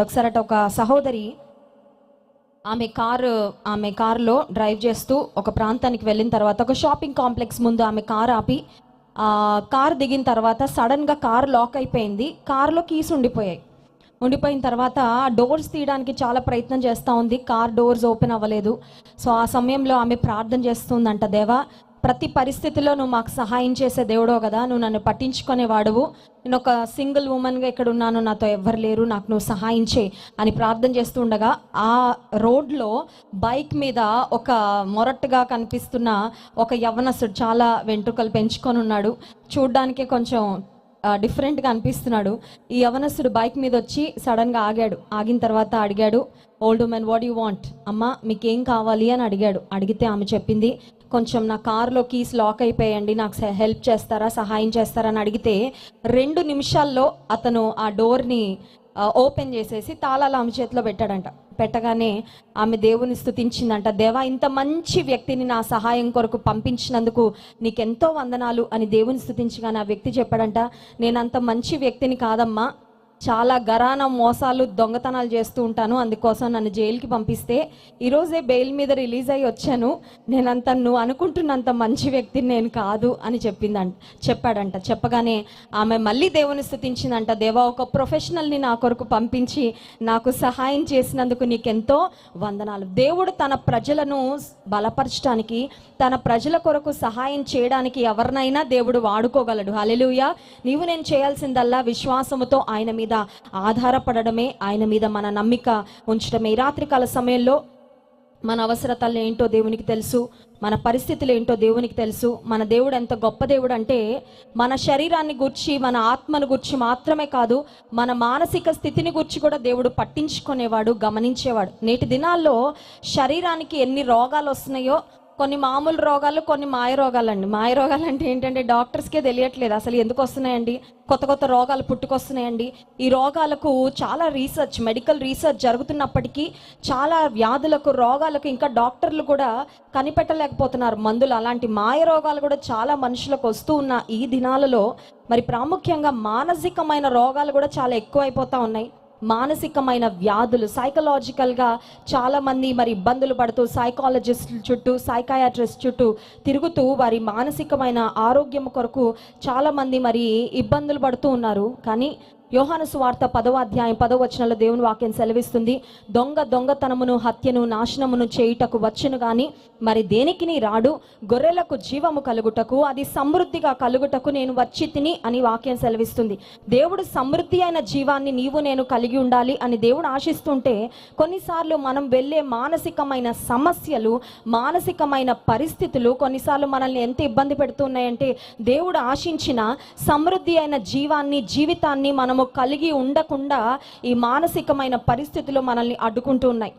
ఒకసారట ఒక సహోదరి ఆమె కారు ఆమె కారులో డ్రైవ్ చేస్తూ ఒక ప్రాంతానికి వెళ్ళిన తర్వాత ఒక షాపింగ్ కాంప్లెక్స్ ముందు ఆమె కారు ఆపి ఆ కారు దిగిన తర్వాత సడన్గా కారు లాక్ అయిపోయింది. కారులో కీస్ ఉండిపోయాయి. ఉండిపోయిన తర్వాత డోర్స్ తీయడానికి చాలా ప్రయత్నం చేస్తూ ఉంది. కార్ డోర్స్ ఓపెన్ అవ్వలేదు. సో ఆ సమయంలో ఆమె ప్రార్థన చేస్తుందంట దేవా ప్రతి పరిస్థితిలో నువ్వు మాకు సహాయం చేసే దేవుడో కదా నువ్వు నన్ను పట్టించుకునే వాడువు నేను ఒక సింగిల్ ఉమెన్గా ఇక్కడ ఉన్నాను నాతో ఎవ్వరు లేరు నాకు నువ్వు సహాయం చేయి అని ప్రార్థన చేస్తూ ఉండగా ఆ రోడ్లో బైక్ మీద ఒక మొరట్టుగా కనిపిస్తున్న ఒక యవ్వనస్తుడు చాలా వెంట్రుకలు పెంచుకొని ఉన్నాడు. చూడ్డానికి కొంచెం డిఫరెంట్గా అనిపిస్తున్నాడు. ఈ యవనస్తుడు బైక్ మీద వచ్చి సడన్గా ఆగాడు. ఆగిన తర్వాత అడిగాడు old woman what you want అమ్మ మీకేం కావాలి? అని అడిగాడు. అడిగితే ఆమె చెప్పింది కొంచెం నా కార్లో కీస్ లాక్ అయిపోయండి నాకు హెల్ప్ చేస్తారా సహాయం చేస్తారా? అని అడిగితే రెండు నిమిషాల్లో అతను ఆ డోర్ని ఓపెన్ చేసేసి తాళాలు ఆమె చేతిలో పెట్టాడంట. పెట్టగానే ఆమె దేవుని స్థుతించిందంట దేవా ఇంత మంచి వ్యక్తిని నా సహాయం కొరకు పంపించినందుకు నీకెంతో వందనాలు అని దేవుని స్థుతించగానే ఆ వ్యక్తి చెప్పాడంట నేను అంత మంచి వ్యక్తిని కాదమ్మా చాలా గరాన మోసాలు దొంగతనాలు చేస్తూ ఉంటాను. అందుకోసం నన్ను జైలుకి పంపిస్తే ఈరోజే బెయిల్ మీద రిలీజ్ అయ్యి వచ్చాను. నేనంత నువ్వు అనుకుంటున్నంత మంచి వ్యక్తిని నేను కాదు అని చెప్పిందంట చెప్పాడంట. చెప్పగానే ఆమె మళ్ళీ దేవుని స్థుతించిందంట. దేవా ఒక ప్రొఫెషనల్ని నా కొరకు పంపించి నాకు సహాయం చేసినందుకు నీకెంతో వందనాలు. దేవుడు తన ప్రజలను బలపరచడానికి తన ప్రజల కొరకు సహాయం చేయడానికి ఎవరినైనా దేవుడు వాడుకోగలడు. హల్లెలూయా. నీవు నేను చేయాల్సిందల్లా విశ్వాసముతో ఆయన మీద ఆధారపడడమే ఆయన మీద మన నమ్మిక ఉంచడమే. రాత్రికాల సమయంలో మన అవసరతలు ఏంటో దేవునికి తెలుసు మన పరిస్థితులు ఏంటో దేవునికి తెలుసు. మన దేవుడు ఎంత గొప్ప దేవుడు అంటే మన శరీరాన్ని గుర్చి మన ఆత్మను గుర్చి మాత్రమే కాదు మన మానసిక స్థితిని గుర్చి కూడా దేవుడు పట్టించుకునేవాడు గమనించేవాడు. నేటి దినాల్లో శరీరానికి ఎన్ని రోగాలు వస్తున్నాయో కొన్ని మామూలు రోగాలు కొన్ని మాయ రోగాలండి. మాయ రోగాలు అంటే ఏంటంటే డాక్టర్స్కే తెలియట్లేదు. అసలు ఎందుకు వస్తున్నాయండి? కొత్త కొత్త రోగాలు పుట్టుకొస్తున్నాయండి. ఈ రోగాలకు చాలా రీసెర్చ్ మెడికల్ రీసెర్చ్ జరుగుతున్నప్పటికీ చాలా వ్యాధులకు రోగాలకు ఇంకా డాక్టర్లు కూడా కనిపెట్టలేకపోతున్నారు. మందులు అలాంటి మాయ రోగాలు కూడా చాలా మనుషులకు వస్తూ ఉన్న ఈ దినాలలో మరి ప్రాముఖ్యంగా మానసికమైన రోగాలు కూడా చాలా ఎక్కువైపోతా ఉన్నాయి. మానసికమైన వ్యాధులు సైకలాజికల్గా చాలామంది మరి ఇబ్బందులు పడుతూ సైకాలజిస్టుల చుట్టూ సైకాయాట్రిస్ట్ చుట్టూ తిరుగుతూ వారి మానసికమైన ఆరోగ్యం కొరకు చాలామంది మరి ఇబ్బందులు పడుతూ ఉన్నారు. కానీ యోహాను సువార్త పదవ అధ్యాయం పదవ వచనంలో దేవుని వాక్యం సెలవిస్తుంది. దొంగ దొంగతనమును హత్యను నాశనమును చేయుటకు వచ్చును గాని మరి దేనికిని రాడు? గొర్రెలకు జీవము కలుగుటకు అది సమృద్ధిగా కలుగుటకు నేను వచ్చి తిని అని వాక్యం సెలవిస్తుంది. దేవుడు సమృద్ధి అయిన జీవాన్ని నీవు నేను కలిగి ఉండాలి అని దేవుడు ఆశిస్తుంటే కొన్నిసార్లు మనం వెళ్ళే మానసికమైన సమస్యలు మానసికమైన పరిస్థితులు కొన్నిసార్లు మనల్ని ఎంత ఇబ్బంది పెడుతున్నాయంటే దేవుడు ఆశించిన సమృద్ధి అయిన జీవాన్ని జీవితాన్ని మనం మనము కలిగి ఉండకుండా ఈ మానసికమైన పరిస్థితులు మనల్ని అడ్డుకుంటూ ఉన్నాయి.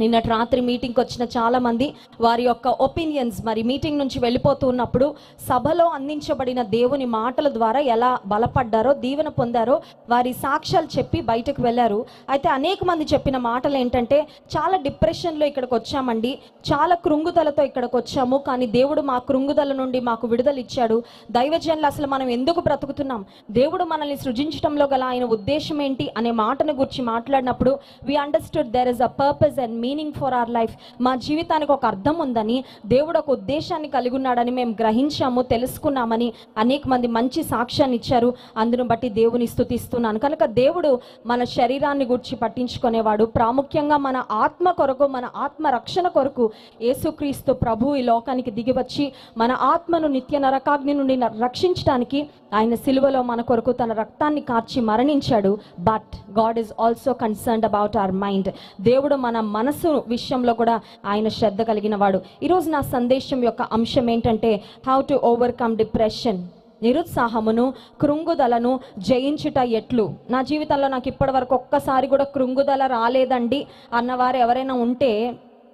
నిన్నటి రాత్రి మీటింగ్కి వచ్చిన చాలా మంది వారి యొక్క ఒపీనియన్స్ మరి మీటింగ్ నుంచి వెళ్ళిపోతూ ఉన్నప్పుడు సభలో అందించబడిన దేవుని మాటల ద్వారా ఎలా బలపడ్డారో దీవెన పొందారో వారి సాక్ష్యాలు చెప్పి బయటకు వెళ్ళారు. అయితే అనేక మంది చెప్పిన మాటలు ఏంటంటే చాలా డిప్రెషన్లో ఇక్కడికి వచ్చామండి. చాలా కృంగుదలతో ఇక్కడికి వచ్చాము. కానీ దేవుడు మా కృంగుదల నుండి మాకు విడుదల ఇచ్చాడు. దైవజనులు అసలు మనం ఎందుకు బ్రతుకుతున్నాం? దేవుడు మనల్ని సృజించడంలో గల ఆయన ఉద్దేశం ఏంటి? అనే మాటను గురించి మాట్లాడినప్పుడు we understood there is a purpose and meaning for our life మా జీవితానికి ఒక అర్థం ఉందని దేవుడు ఒక ఉద్దేశాన్ని కలిగి ఉన్నాడని మేము గ్రహించాము తెలుసుకున్నామని అనేక మంది మంచి సాక్ష్యాన్ని ఇచ్చారు. అందును బట్టి దేవుని స్థుతిస్తున్నాను. కనుక దేవుడు మన శరీరాన్ని గురించి పట్టించుకునేవాడు. ప్రాముఖ్యంగా మన ఆత్మ కొరకు మన ఆత్మ రక్షణ కొరకు యేసుక్రీస్తు ప్రభు ఈ లోకానికి దిగివచ్చి మన ఆత్మను నిత్య నరకాగ్ని నుండి రక్షించడానికి ఆయన సిలువలో మన కొరకు తన రక్తాన్ని కార్చి మరణించాడు. But God is also concerned about our mind దేవుడు మన మనసు విషయంలో కూడా ఆయన శ్రద్ధ కలిగిన వాడు. ఈరోజు నా సందేశం యొక్క అంశం ఏంటంటే హౌ టు ఓవర్కమ్ డిప్రెషన్ నిరుత్సాహమును కృంగుదలను జయించుట ఎట్లు. నా జీవితంలో నాకు ఇప్పటి వరకు ఒక్కసారి కూడా కృంగుదల రాలేదండి. అన్నవారు ఎవరైనా ఉంటే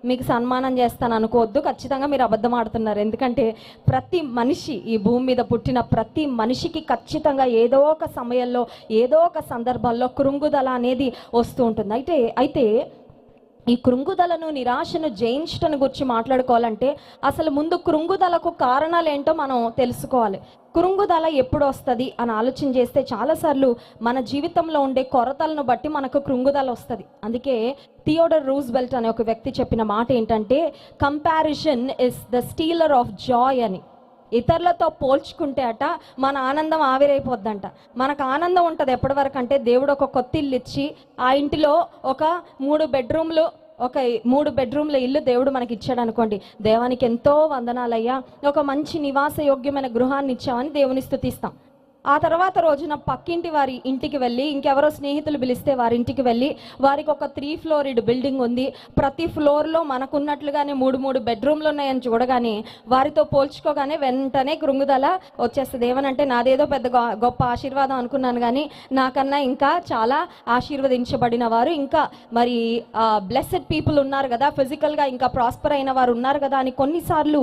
మీకు సన్మానం చేస్తాను అనుకోవద్దు. ఖచ్చితంగా మీరు అబద్ధం ఆడుతున్నారు. ఎందుకంటే ప్రతి మనిషి ఈ భూమి మీద పుట్టిన ప్రతి మనిషికి ఖచ్చితంగా ఏదో ఒక సమయంలో ఏదో ఒక సందర్భంలో కృంగుదల అనేది వస్తూ ఉంటుంది. అయితే అయితే ఈ కృంగుదలను నిరాశను జయించటను గురించి మాట్లాడుకోవాలంటే అసలు ముందు కృంగుదలకు కారణాలు ఏంటో మనం తెలుసుకోవాలి. కృంగుదల ఎప్పుడు వస్తుంది అని ఆలోచన చేస్తే చాలాసార్లు మన జీవితంలో ఉండే కొరతలను బట్టి మనకు కృంగుదల వస్తుంది. అందుకే థియోడర్ రూస్ బెల్ట్ అనే ఒక వ్యక్తి చెప్పిన మాట ఏంటంటే comparison is the stealer of joy అని. ఇతరులతో పోల్చుకుంటే అట మన ఆనందం ఆవిరైపోద్దంట. మనకు ఆనందం ఉంటుంది ఎప్పటి వరకు అంటే దేవుడు ఒక కొత్త ఇల్లు ఇచ్చి ఆ ఇంటిలో ఒక మూడు బెడ్రూమ్లు ఒక మూడు బెడ్రూమ్ల ఇల్లు దేవుడు మనకి ఇచ్చాడు అనుకోండి దేవానికి ఎంతో వందనాలయ్యా. ఒక మంచి నివాస యోగ్యమైన గృహాన్ని ఇచ్చామని దేవుని స్థుతిస్తాం. ఆ తర్వాత రోజున పక్కింటి వారి ఇంటికి వెళ్ళి ఇంకెవరో స్నేహితులు పిలిస్తే వారి ఇంటికి వెళ్ళి వారికి ఒక త్రీ ఫ్లోరిడ్ బిల్డింగ్ ఉంది. ప్రతి ఫ్లోర్లో మనకున్నట్లుగానే మూడు మూడు బెడ్రూమ్లు ఉన్నాయని చూడగానే వారితో పోల్చుకోగానే వెంటనే కృంగుదల వచ్చేస్తుంది. ఏమనంటే నాదేదో పెద్ద గొప్ప ఆశీర్వాదం అనుకున్నాను కానీ నాకన్నా ఇంకా చాలా ఆశీర్వదించబడిన వారు ఇంకా మరి బ్లెస్సెడ్ పీపుల్ ఉన్నారు కదా ఫిజికల్గా ఇంకా ప్రాస్పర్ అయిన వారు ఉన్నారు కదా అని కొన్నిసార్లు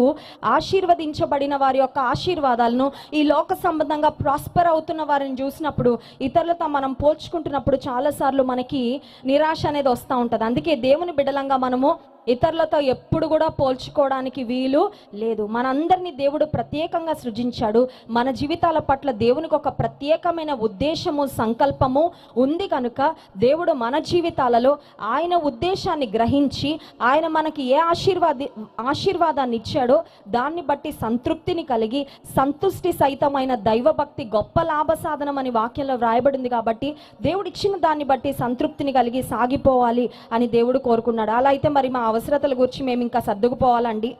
ఆశీర్వదించబడిన వారి యొక్క ఆశీర్వాదాలను ఈ లోక సంబంధంగా ప్రాస్పర్ అవుతున్న వారిని చూసినప్పుడు ఇతరులతో మనం పోల్చుకుంటున్నప్పుడు చాలాసార్లు మనకి నిరాశ అనేది వస్తూ ఉంటుంది. అందుకే దేవుని బిడలంగా మనము ఇతరులతో ఎప్పుడు కూడా పోల్చుకోవడానికి వీలు లేదు. మనందరినీ దేవుడు ప్రత్యేకంగా సృజించాడు. మన జీవితాల పట్ల దేవునికి ఒక ప్రత్యేకమైన ఉద్దేశము సంకల్పము ఉంది కనుక దేవుడు మన జీవితాలలో ఆయన ఉద్దేశాన్ని గ్రహించి ఆయన మనకి ఏ ఆశీర్వాది ఆశీర్వాదాన్ని ఇచ్చాడో దాన్ని బట్టి సంతృప్తిని కలిగి సంతుష్టి సహితమైన దైవభక్తి గొప్ప లాభ సాధనం అని వాక్యంలో వ్రాయబడింది కాబట్టి దేవుడు ఇచ్చిన దాన్ని బట్టి సంతృప్తిని కలిగి సాగిపోవాలి అని దేవుడు కోరుకున్నాడు. అలా అయితే మరి మా అవసరతల గురించి మేము ఇంకా సర్దుకుపోవాలండి.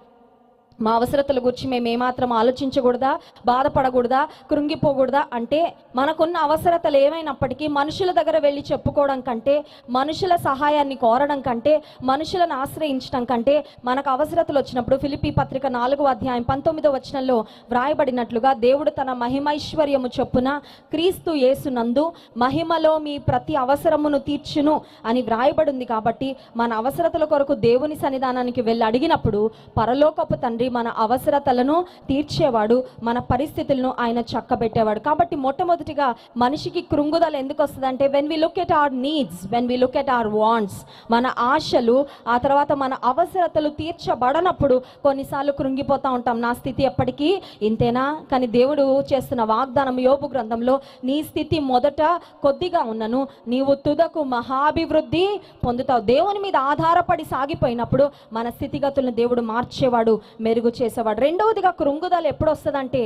మా అవసరతల గురించి మేము ఏమాత్రం ఆలోచించకూడదా? బాధపడకూడదా? కృంగిపోకూడదా? అంటే మనకున్న అవసరతలు ఏమైనప్పటికీ మనుషుల దగ్గర వెళ్ళి చెప్పుకోవడం కంటే మనుషుల సహాయాన్ని కోరడం కంటే మనుషులను ఆశ్రయించడం కంటే మనకు అవసరతలు వచ్చినప్పుడు ఫిలిపి పత్రిక నాలుగో అధ్యాయం పంతొమ్మిదో వచనంలో వ్రాయబడినట్లుగా దేవుడు తన మహిమైశ్వర్యము చొప్పున క్రీస్తు యేసునందు మహిమలో మీ ప్రతి అవసరమును తీర్చును అని వ్రాయబడింది కాబట్టి మన అవసరతల కొరకు దేవుని సన్నిధానానికి వెళ్ళి అడిగినప్పుడు పరలోకపు తండ్రి మన అవసరతలను తీర్చేవాడు మన పరిస్థితులను ఆయన చక్కబెట్టేవాడు. కాబట్టి మొట్టమొదటిగా మనిషికి కృంగుదల ఎందుకు వస్తుందంటే when we look at our needs when we look at our wants మన ఆశలు ఆ తర్వాత మన అవసరతలు తీర్చబడనప్పుడు కొన్నిసార్లు కృంగిపోతూ ఉంటాం. నా స్థితి ఎప్పటికీ ఇంతేనా? కానీ దేవుడు చేస్తున్న వాగ్దానం యోపు గ్రంథంలో నీ స్థితి మొదట కొద్దిగా ఉన్నను నీవు తుదకు మహాభివృద్ధి పొందుతావు. దేవుని మీద ఆధారపడి సాగిపోయినప్పుడు మన స్థితిగతులను దేవుడు మార్చేవాడు మెరుగు చేసేవాడు రెండవదిగా కృంగుదల ఎప్పుడు వస్తుందంటే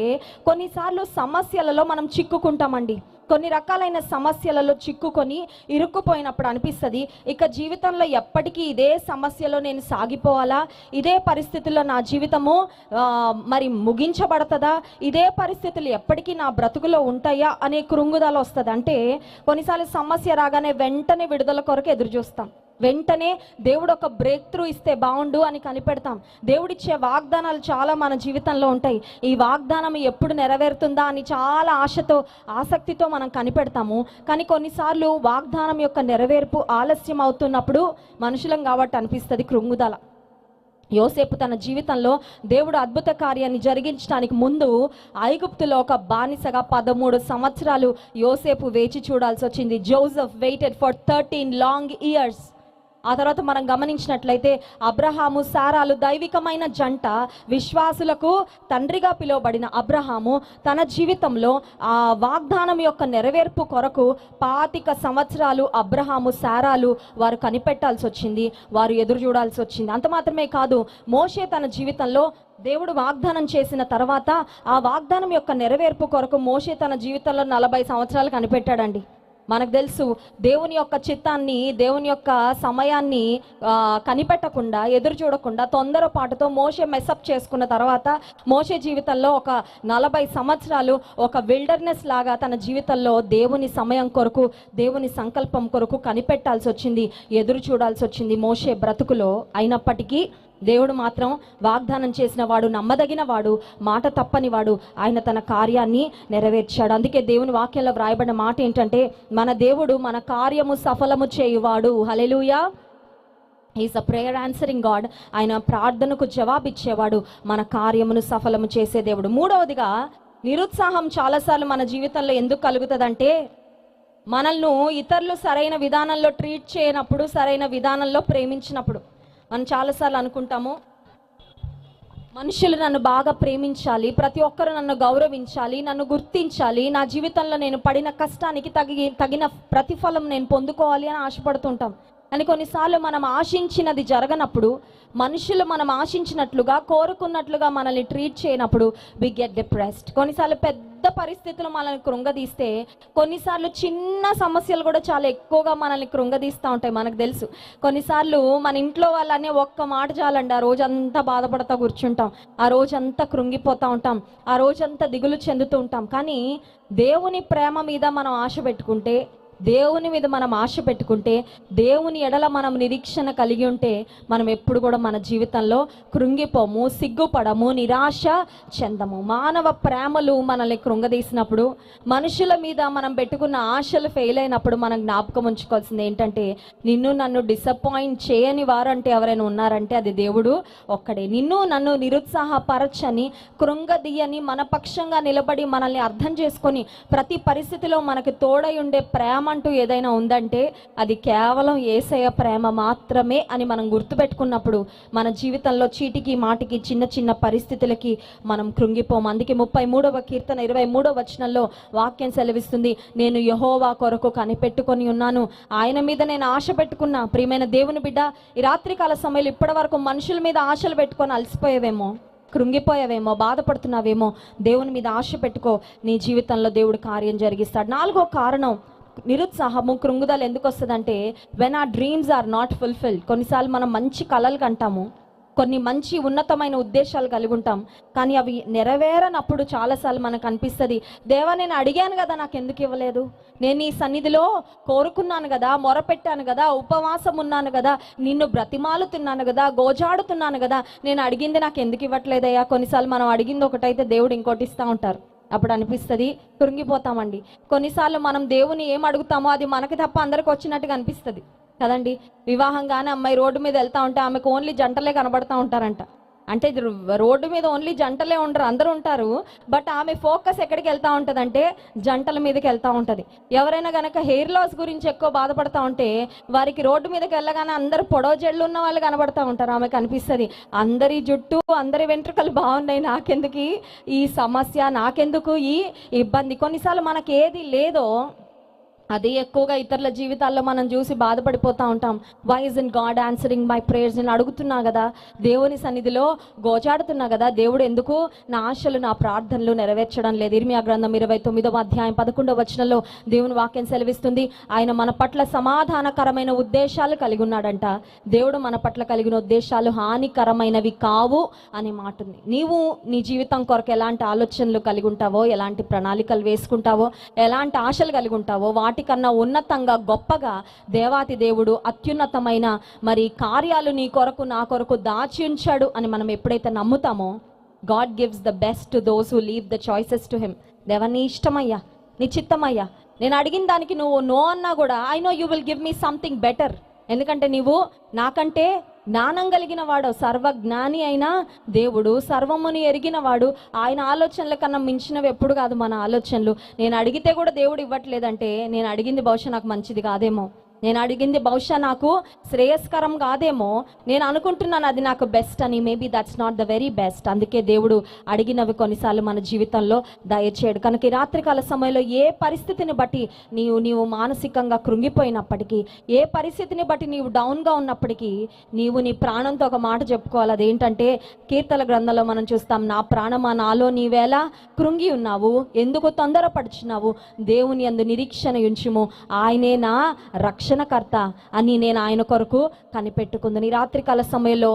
కొన్నిసార్లు సమస్యలలో మనం చిక్కుకుంటామండి. కొన్ని రకాలైన సమస్యలలో చిక్కుకొని ఇరుక్కుపోయినప్పుడు అనిపిస్తుంది. ఇక జీవితంలో ఎప్పటికీ ఇదే సమస్యలో నేను సాగిపోవాలా? ఇదే పరిస్థితుల్లో నా జీవితము మరి ముగించబడుతుందా? ఇదే పరిస్థితులు ఎప్పటికీ నా బ్రతుకులో ఉంటాయా? అనే కృంగుదల వస్తుంది అంటే కొన్నిసార్లు సమస్య రాగానే వెంటనే విడుదల కొరకు ఎదురు చూస్తాం వెంటనే దేవుడు ఒక బ్రేక్ త్రూ ఇస్తే బాగుండు అని కనిపెడతాం. దేవుడిచ్చే వాగ్దానాలు చాలా మన జీవితంలో ఉంటాయి. ఈ వాగ్దానం ఎప్పుడు నెరవేరుతుందా అని చాలా ఆశతో ఆసక్తితో మనం కనిపెడతాము. కానీ కొన్నిసార్లు వాగ్దానం యొక్క నెరవేర్పు ఆలస్యం అవుతున్నప్పుడు మనుషులం కాబట్టి అనిపిస్తుంది కృంగుదల. యోసేపు తన జీవితంలో దేవుడు అద్భుత కార్యాన్ని జరిగించడానికి ముందు ఐగుప్తులో ఒక బానిసగా పదమూడు సంవత్సరాలు యోసేపు వేచి చూడాల్సి వచ్చింది Joseph waited for thirteen long years ఆ తర్వాత మనం గమనించినట్లయితే అబ్రహాము సారాలు దైవికమైన జంట విశ్వాసులకు తండ్రిగా పిలువబడిన అబ్రహాము తన జీవితంలో ఆ వాగ్దానం యొక్క నెరవేర్పు కొరకు పాతిక సంవత్సరాలు అబ్రహాము సారాలు వారు కనిపెట్టాల్సి వచ్చింది వారు ఎదురు చూడాల్సి వచ్చింది. అంత మాత్రమే కాదు మోషే తన జీవితంలో దేవుడు వాగ్దానం చేసిన తర్వాత ఆ వాగ్దానం యొక్క నెరవేర్పు కొరకు మోషే తన జీవితంలో నలభై సంవత్సరాలు కనిపెట్టాడండి. మనకు తెలుసు దేవుని యొక్క చిత్తాన్ని దేవుని యొక్క సమయాన్ని కనిపెట్టకుండా ఎదురు చూడకుండా తొందరపాటుతో మోసే మెసప్ చేసుకున్న తర్వాత మోసే జీవితంలో ఒక నలభై సంవత్సరాలు ఒక విల్డర్నెస్ లాగా తన జీవితంలో దేవుని సమయం కొరకు దేవుని సంకల్పం కొరకు కనిపెట్టాల్సి వచ్చింది ఎదురు చూడాల్సి వచ్చింది మోసే బ్రతుకులో అయినప్పటికీ దేవుడు మాత్రం వాగ్దానం చేసిన వాడు నమ్మదగిన వాడు మాట తప్పని వాడు. ఆయన తన కార్యాన్ని నెరవేర్చాడు. అందుకే దేవుని వాక్యంలో వ్రాయబడిన మాట ఏంటంటే మన దేవుడు మన కార్యము సఫలము చేయువాడు. Hallelujah is a prayer answering God ఆయన ప్రార్థనకు జవాబిచ్చేవాడు. మన కార్యమును సఫలము చేసే దేవుడు. మూడవదిగా నిరుత్సాహం చాలాసార్లు మన జీవితంలో ఎందుకు కలుగుతుందంటే మనల్ని ఇతరులు సరైన విధానంలో ట్రీట్ చేయనప్పుడు సరైన విధానంలో ప్రేమించినప్పుడు. మనం చాలాసార్లు అనుకుంటాము. మనుషులు నన్ను బాగా ప్రేమించాలి ప్రతి ఒక్కరు నన్ను గౌరవించాలి నన్ను గుర్తించాలి నా జీవితంలో నేను పడిన కష్టానికి తగి తగిన ప్రతిఫలం నేను పొందుకోవాలి అని ఆశపడుతుంటాం. కానీ కొన్నిసార్లు మనం ఆశించినది జరగనప్పుడు మనుషులు మనం ఆశించినట్లుగా కోరుకున్నట్లుగా మనల్ని ట్రీట్ చేయనప్పుడు వి గెట్ డిప్రెస్డ్ కొన్నిసార్లు పెద్ద పరిస్థితులు మనల్ని కృంగదీస్తే కొన్నిసార్లు చిన్న సమస్యలు కూడా చాలా ఎక్కువగా మనల్ని కృంగదీస్తూ ఉంటాయి మనకు తెలుసు. కొన్నిసార్లు మన ఇంట్లో వాళ్ళనే ఒక్క మాట చాలండి ఆ రోజంతా బాధపడతా కూర్చుంటాం ఆ రోజంతా కృంగిపోతూ ఉంటాం ఆ రోజంతా దిగులు చెందుతూ ఉంటాం. కానీ దేవుని ప్రేమ మీద మనం ఆశ పెట్టుకుంటే దేవుని మీద మనం ఆశ పెట్టుకుంటే దేవుని ఎడల మనం నిరీక్షణ కలిగి ఉంటే మనం ఎప్పుడు కూడా మన జీవితంలో కృంగిపోము సిగ్గుపడము నిరాశ చెందము. మానవ ప్రేమలు మనల్ని కృంగదీసినప్పుడు మనుషుల మీద మనం పెట్టుకున్న ఆశలు ఫెయిల్ అయినప్పుడు మనం జ్ఞాపకం ఉంచుకోవాల్సింది ఏంటంటే నిన్ను నన్ను డిసప్పాయింట్ చేయని వారంటే ఎవరైనా ఉన్నారంటే అది దేవుడు ఒక్కడే. నిన్ను నన్ను నిరుత్సాహపరచని కృంగదీయని మన పక్షంగా నిలబడి మనల్ని అర్థం చేసుకొని ప్రతి పరిస్థితిలో మనకు తోడై ఉండే ప్రేమ అంటూ ఏదైనా ఉందంటే అది కేవలం ఏసయ ప్రేమ మాత్రమే అని మనం గుర్తుపెట్టుకున్నప్పుడు మన జీవితంలో చీటికి మాటికి చిన్న చిన్న పరిస్థితులకి మనం కృంగిపోము. అందుకే ముప్పై మూడవ కీర్తన ఇరవై మూడవ వచనంలో వాక్యం సెలవిస్తుంది నేను యహోవా కొరకు కనిపెట్టుకొని ఉన్నాను. ఆయన మీద నేను ఆశ పెట్టుకున్నా. ప్రియమైన దేవుని బిడ్డ ఈ రాత్రికాల సమయంలో ఇప్పటి వరకు మనుషుల మీద ఆశలు పెట్టుకొని అలసిపోయేవేమో కృంగిపోయావేమో బాధపడుతున్నావేమో దేవుని మీద ఆశ పెట్టుకో. నీ జీవితంలో దేవుడు కార్యం జరిగిస్తాడు. నాలుగో కారణం నిరుత్సాహము కృంగుదల ఎందుకు వస్తుందంటే వెన్ ఆ డ్రీమ్స్ ఆర్ నాట్ ఫుల్ఫిల్ కొన్నిసార్లు మనం మంచి కలలు కంటాము కొన్ని మంచి ఉన్నతమైన ఉద్దేశాలు కలిగి ఉంటాం కానీ అవి నెరవేరనప్పుడు చాలాసార్లు మనకు అనిపిస్తుంది దేవా నేను అడిగాను కదా నాకు ఎందుకు ఇవ్వలేదు? నేను ఈ సన్నిధిలో కోరుకున్నాను కదా మొరపెట్టాను కదా ఉపవాసం ఉన్నాను కదా నిన్ను బ్రతిమాలుతున్నాను కదా గోజాడుతున్నాను కదా నేను అడిగింది నాకు ఎందుకు ఇవ్వట్లేదయ్యా? కొన్నిసార్లు మనం అడిగింది ఒకటైతే దేవుడు ఇంకోటి ఇస్తూ ఉంటారు. అప్పుడు అనిపిస్తుంది కృంగిపోతామండి. కొన్నిసార్లు మనం దేవుని ఏం అడుగుతామో అది మనకి తప్ప అందరికి వచ్చినట్టుగా అనిపిస్తుంది. కదండి? వివాహంగానే అమ్మాయి రోడ్డు మీద వెళ్తా ఉంటే ఆమెకు ఓన్లీ జంటలే కనబడతా ఉంటారంట. అంటే రోడ్డు మీద ఓన్లీ జంటలే ఉండరు అందరూ ఉంటారు. బట్ ఆమె ఫోకస్ ఎక్కడికి వెళ్తా ఉంటుందంటే జంటల మీదకి వెళ్తూ ఉంటుంది. ఎవరైనా కనుక హెయిర్ లాస్ గురించి ఎక్కువ బాధపడతా ఉంటే వారికి రోడ్డు మీదకి వెళ్ళగానే అందరు పొడవ జడ్లు ఉన్న వాళ్ళు కనబడతా ఉంటారు. ఆమె కనిపిస్తుంది. అందరి జుట్టు అందరి వెంట్రుకలు బాగున్నాయి నాకెందుకు? ఈ- ఈ సమస్య నాకెందుకు? ఈ ఇబ్బంది. కొన్నిసార్లు మనకి ఏది లేదో అదే ఎక్కువగా ఇతరుల జీవితాల్లో మనం చూసి బాధపడిపోతూ ఉంటాం. Why's in God answering my prayers నేను అడుగుతున్నా కదా. దేవుని సన్నిధిలో గోచాడుతున్నా కదా. దేవుడు ఎందుకు నా ఆశలు నా ప్రార్థనలు నెరవేర్చడం లేదు. ఇర్మియా గ్రంథం ఇరవై తొమ్మిదవ అధ్యాయం పదకొండవ వచనంలో దేవుని వాక్యం సెలవిస్తుంది. ఆయన మన పట్ల సమాధానకరమైన ఉద్దేశాలు కలిగి ఉన్నాడంట. దేవుడు మన పట్ల కలిగిన ఉద్దేశాలు హానికరమైనవి కావు అనే మాట ఉంది. నీవు నీ జీవితం కొరకు ఎలాంటి ఆలోచనలు కలిగి ఉంటావో ఎలాంటి ప్రణాళికలు వేసుకుంటావో ఎలాంటి ఆశలు కలిగి ఉంటావో వాటి వాటికన్నా ఉన్నతంగా గొప్పగా దేవాతి దేవుడు అత్యున్నతమైన మరి కార్యాలు నీ కొరకు నా కొరకు దాచి ఉంచాడు అని మనం ఎప్పుడైతే నమ్ముతామో God gives the best to those who leave the choices to him దేవ నీ ఇష్టమయ్యా నీ చిత్తమయ్యా. నేను అడిగిన దానికి నువ్వు నో అన్నా కూడా I know you will give me something better ఎందుకంటే నీవు నాకంటే జ్ఞానం కలిగిన వాడు సర్వజ్ఞాని అయినా దేవుడు సర్వముని ఎరిగిన వాడు. ఆయన ఆలోచనల కన్నా మించినవి ఎప్పుడు కాదు మన ఆలోచనలు. నేను అడిగితే కూడా దేవుడు ఇవ్వట్లేదంటే నేను అడిగింది బహుశా నాకు మంచిది కాదేమో. నేను అడిగింది బహుశా నాకు శ్రేయస్కరం కాదేమో. నేను అనుకుంటున్నాను అది నాకు బెస్ట్ అని. Maybe that's not the very best అందుకే దేవుడు అడిగినవి కొన్నిసార్లు మన జీవితంలో దయచేయడు. కనుక రాత్రికాల సమయంలో ఏ పరిస్థితిని బట్టి నీవు నీవు మానసికంగా కృంగిపోయినప్పటికీ ఏ పరిస్థితిని బట్టి నీవు డౌన్గా ఉన్నప్పటికీ నీవు నీ ప్రాణంతో ఒక మాట చెప్పుకోవాలి. అదేంటంటే కీర్తన గ్రంథంలో మనం చూస్తాం నా ప్రాణమా నాలో నీవేళ కృంగి ఉన్నావు. ఎందుకు తొందరపడుచున్నావు దేవుని అందు నిరీక్షణ ఉంచుము. ఆయనే నా రక్షణకర్త అని నేను ఆయన కొరకు కనిపెట్టుకుందని రాత్రికాల సమయంలో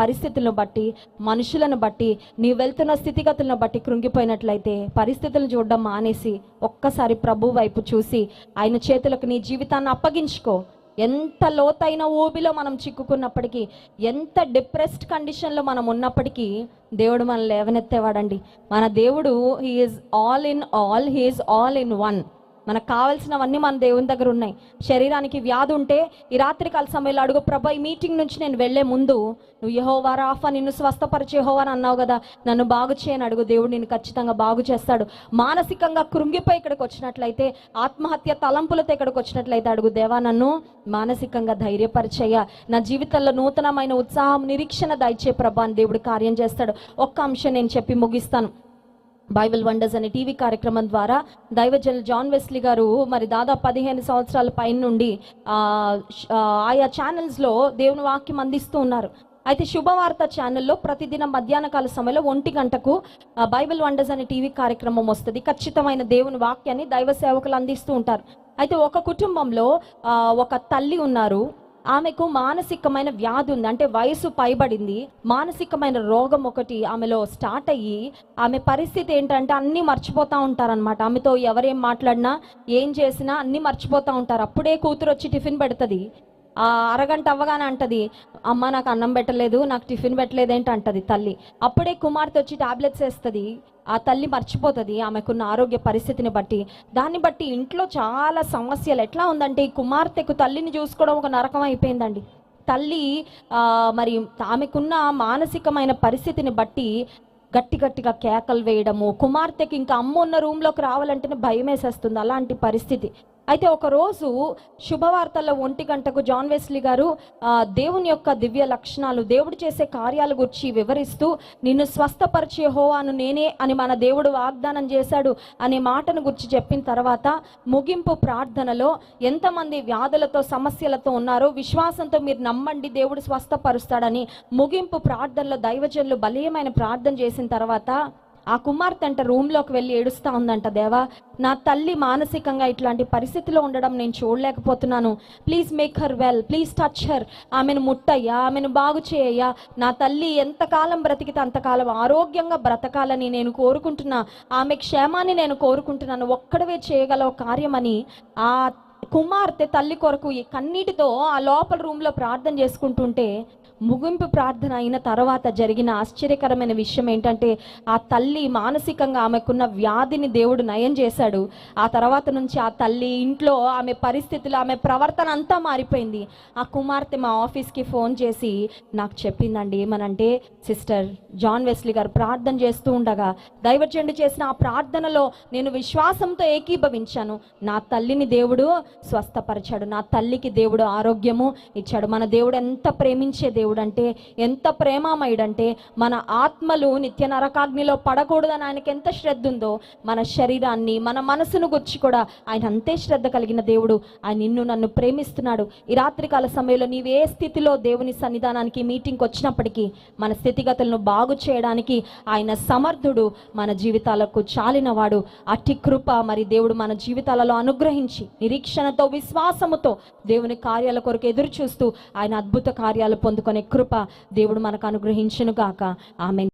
పరిస్థితులను బట్టి మనుషులను బట్టి నీ వెళ్తున్న స్థితిగతులను బట్టి కృంగిపోయినట్లయితే పరిస్థితులను చూడడం మానేసి ఒక్కసారి ప్రభు వైపు చూసి ఆయన చేతులకు నీ జీవితాన్ని అప్పగించుకో. ఎంత లోతైన ఊబిలో మనం చిక్కుకున్నప్పటికీ ఎంత డిప్రెస్డ్ కండిషన్లో మనం ఉన్నప్పటికీ దేవుడు మనల్ని లేవనెత్తేవాడండి. మన దేవుడు he is all in all he is all in one మనకు కావాల్సినవన్నీ మన దేవుని దగ్గర ఉన్నాయి. శరీరానికి వ్యాధి ఉంటే ఈ రాత్రికాల సమయంలో అడుగు ప్రభా ఈ మీటింగ్ నుంచి నేను వెళ్ళే ముందు నువ్వు యహోవా రాఫా నిన్ను స్వస్థపరిచే యెహోవా అని అన్నావు కదా నన్ను బాగు చేయని అడుగు దేవుడు నిన్ను ఖచ్చితంగా బాగు చేస్తాడు. మానసికంగా కృంగిపోయి ఇక్కడికి వచ్చినట్లయితే ఆత్మహత్య తలంపులతో ఇక్కడికి వచ్చినట్లయితే అడుగు దేవా నన్ను మానసికంగా ధైర్యపరిచయ్య నా జీవితంలో నూతనమైన ఉత్సాహం నిరీక్షణ దయచే ప్రభా అని దేవుడు కార్యం చేస్తాడు. ఒక్క అంశం నేను చెప్పి ముగిస్తాను. బైబిల్ వండర్స్ అనే టీవీ కార్యక్రమం ద్వారా దైవజన్ జాన్ వెస్లీ గారు మరి దాదాపు పదిహేను సంవత్సరాల పైన నుండి ఆయా ఛానల్స్లో దేవుని వాక్యం అందిస్తూ ఉన్నారు. అయితే శుభవార్త ఛానల్లో ప్రతిదినం మధ్యాహ్న కాల సమయంలో ఒంటి గంటకు బైబిల్ వండర్స్ అనే టీవీ కార్యక్రమం వస్తుంది. ఖచ్చితమైన దేవుని వాక్యాన్ని దైవ సేవకులు అందిస్తూ ఉంటారు. అయితే ఒక కుటుంబంలో ఒక తల్లి ఉన్నారు. ఆమెకు మానసికమైన వ్యాధి ఉంది. అంటే వయసు పైబడింది. మానసికమైన రోగం ఒకటి ఆమెలో స్టార్ట్ అయ్యి ఆమె పరిస్థితి ఏంటంటే అన్నీ మర్చిపోతూ ఉంటారనమాట ఆమెతో ఎవరేం మాట్లాడినా ఏం చేసినా అన్నీ మర్చిపోతూ ఉంటారు. అప్పుడే కూతురు వచ్చి టిఫిన్ పెడుతుంది. అరగంట అవ్వగానే అంటది అమ్మ నాకు అన్నం పెట్టలేదు నాకు టిఫిన్ పెట్టలేదు ఏంటి అంటది తల్లి. అప్పుడే కుమార్తె వచ్చి టాబ్లెట్స్ వేస్తుంది ఆ తల్లి మర్చిపోతుంది ఆమెకున్న ఆరోగ్య పరిస్థితిని బట్టి. దాన్ని బట్టి ఇంట్లో చాలా సమస్యలు. ఎట్లా ఉందంటే ఈ కుమార్తెకు తల్లిని చూసుకోవడం ఒక నరకం అయిపోయిందండి. తల్లి మరి ఆమెకున్న మానసికమైన పరిస్థితిని బట్టి గట్టి గట్టిగా కేకలు వేయడము కుమార్తెకి ఇంకా అమ్మ ఉన్న రూమ్లోకి రావాలంటేనే భయం వేసేస్తుంది అలాంటి పరిస్థితి. అయితే ఒకరోజు శుభవార్తల్లో ఒంటి గంటకు జాన్ వెస్లీ గారు దేవుని యొక్క దివ్య లక్షణాలు దేవుడు చేసే కార్యాల గురించి వివరిస్తూ నిన్ను స్వస్థపరిచే హోవాను నేనే అని మన దేవుడు వాగ్దానం చేశాడు అనే మాటను గురించి చెప్పిన తర్వాత ముగింపు ప్రార్థనలో ఎంతమంది వ్యాధులతో సమస్యలతో ఉన్నారో విశ్వాసంతో మీరు నమ్మండి దేవుడు స్వస్థపరుస్తాడని ముగింపు ప్రార్థనలో దైవజనులు బలీయమైన ప్రార్థన చేసిన తర్వాత ఆ కుమార్తె అంట రూమ్లోకి వెళ్ళి ఏడుస్తా ఉందంట దేవా. నా తల్లి మానసికంగా ఇట్లాంటి పరిస్థితిలో ఉండడం నేను చూడలేకపోతున్నాను. Please make her well please touch her. ఆమెను ముట్టయ్యా ఆమెను బాగు చేయయ్యా. నా తల్లి ఎంతకాలం బ్రతికితే అంతకాలం ఆరోగ్యంగా బ్రతకాలని నేను కోరుకుంటున్నా. ఆమె క్షేమాన్ని నేను కోరుకుంటున్నాను. ఒక్కడవే చేయగల కార్యమని ఆ కుమార్తె తల్లి కొరకు ఈ కన్నీటితో ఆ లోపల రూమ్లో ప్రార్థన చేసుకుంటుంటే ముగింపు ప్రార్థన అయిన తర్వాత జరిగిన ఆశ్చర్యకరమైన విషయం ఏంటంటే ఆ తల్లి మానసికంగా ఆమెకున్న వ్యాధిని దేవుడు నయం చేశాడు. ఆ తర్వాత నుంచి ఆ తల్లి ఇంట్లో ఆమె పరిస్థితులు ఆమె ప్రవర్తన అంతా మారిపోయింది. ఆ కుమార్తె మా ఆఫీస్కి ఫోన్ చేసి నాకు చెప్పిందండి ఏమనంటే సిస్టర్ జాన్ వెస్లీ గారు ప్రార్థన చేస్తూ ఉండగా దైవచండు చేసిన ఆ ప్రార్థనలో నేను విశ్వాసంతో ఏకీభవించాను. నా తల్లిని దేవుడు స్వస్థపరిచాడు. నా తల్లికి దేవుడు ఆరోగ్యము ఇచ్చాడు. మన దేవుడు ఎంత ప్రేమించే దేవుడు అంటే ఎంత ప్రేమమయుడంటే మన ఆత్మలు నిత్య నరకాగ్నిలో పడకూడదని ఆయనకి ఎంత శ్రద్ధ ఉందో మన శరీరాన్ని మన మనసును గుర్చి కూడా ఆయన అంతే శ్రద్ధ కలిగిన దేవుడు. ఆయన నిన్ను నన్ను ప్రేమిస్తున్నాడు. ఈ రాత్రికాల సమయంలో నీవు ఏ స్థితిలో దేవుని సన్నిధానానికి మీటింగ్కి వచ్చినప్పటికీ మన స్థితిగతులను బాగు చేయడానికి ఆయన సమర్థుడు మన జీవితాలకు చాలినవాడు. అట్టి కృప మరి దేవుడు మన జీవితాలలో అనుగ్రహించి నిరీక్షణతో విశ్వాసముతో దేవుని కార్యాల కొరకు ఎదురు చూస్తూ ఆయన అద్భుత కార్యాలు పొందుకొని కృప దేవుడు మనకు అనుగ్రహించును గాక ఆమె